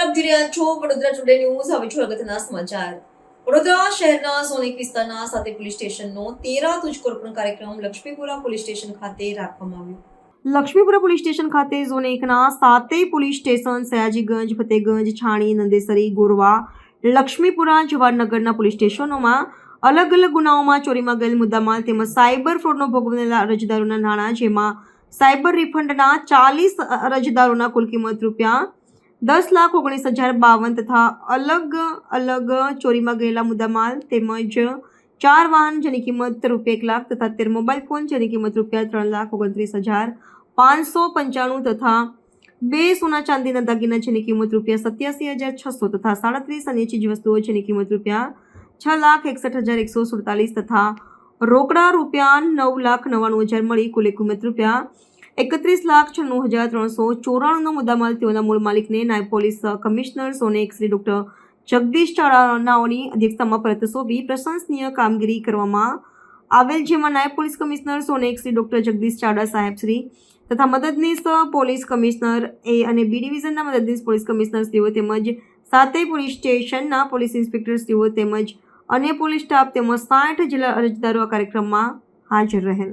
આપ જોઈ રહ્યા છો. વડોદરા ટુડે ન્યૂઝ હવે અગત્યના સમાચાર. વડોદરા શહેરના સોનેક વિસ્તારના સાથે પોલીસ સ્ટેશનનો તેરા તુજકોર્પણ કાર્યક્રમ લક્ષ્મીપુરા પોલીસ સ્ટેશન ખાતે રાખવામાં આવ્યો. લક્ષ્મીપુરા પોલીસ સ્ટેશન ખાતે ઝોન એકના સાતેય પોલીસ સ્ટેશન સયાજીગંજ, ફતેગંજ, છાણી, નંદેસરી, ગોરવા, લક્ષ્મીપુરા, જવાહરનગરના પોલીસ સ્ટેશનોમાં અલગ અલગ ગુનાઓમાં ચોરીમાં ગયેલ મુદ્દામાલ તેમજ સાયબર ફ્રોડનો ભોગ બનેલા અરજદારોના નાણાં જેમાં સાયબર રિફંડના ચાલીસ અરજદારોના કુલ કિંમત રૂપિયા દસ લાખ ઓગણીસ હજાર બાવન તથા અલગ અલગ ચોરીમાં ગયેલા મુદ્દામાલ તેમજ ચાર વાહન જેની કિંમત રૂપિયા એક લાખ તથા તેર મોબાઈલ ફોન જેની કિંમત રૂપિયા ત્રણ લાખ ઓગણત્રીસ હજાર પાંચસો પંચાણું તથા બે સોના ચાંદીના દાગીના જેની કિંમત રૂપિયા સત્યાસી હજાર છસો તથા સાડત્રીસ અન્ય ચીજ વસ્તુઓ જેની કિંમત રૂપિયા છ લાખ એકસઠ હજાર એકસો સુડતાલીસ તથા રોકડા રૂપિયા નવ લાખ નવ્વાણું હજાર મળી કુલ કિંમત રૂપિયા એકત્રીસ લાખ છન્નું હજાર ત્રણસો ચોરાણુંનો મુદ્દામાલ તેઓના મૂળ માલિકને નાયબ પોલીસ કમિશનર સોનેક શ્રી ડૉક્ટર જગદીશ ચાડાનાઓની અધ્યક્ષતામાં પરત સોંપી પ્રશંસનીય કામગીરી કરવામાં આવેલ જેમાં નાયબ પોલીસ કમિશનર સોનેક શ્રી ડૉક્ટર જગદીશ ચાવડા સાહેબ શ્રી તથા મદદનીશ પોલીસ કમિશનર એ અને બી ડિવિઝનના મદદનીશ પોલીસ કમિશનર શ્રીઓ તેમજ સાતેય પોલીસ સ્ટેશનના પોલીસ ઇન્સ્પેક્ટર શ્રીઓ તેમજ અન્ય પોલીસ સ્ટાફ તેમજ સાઠ જિલ્લા અરજદારો આ કાર્યક્રમમાં હાજર રહેલ.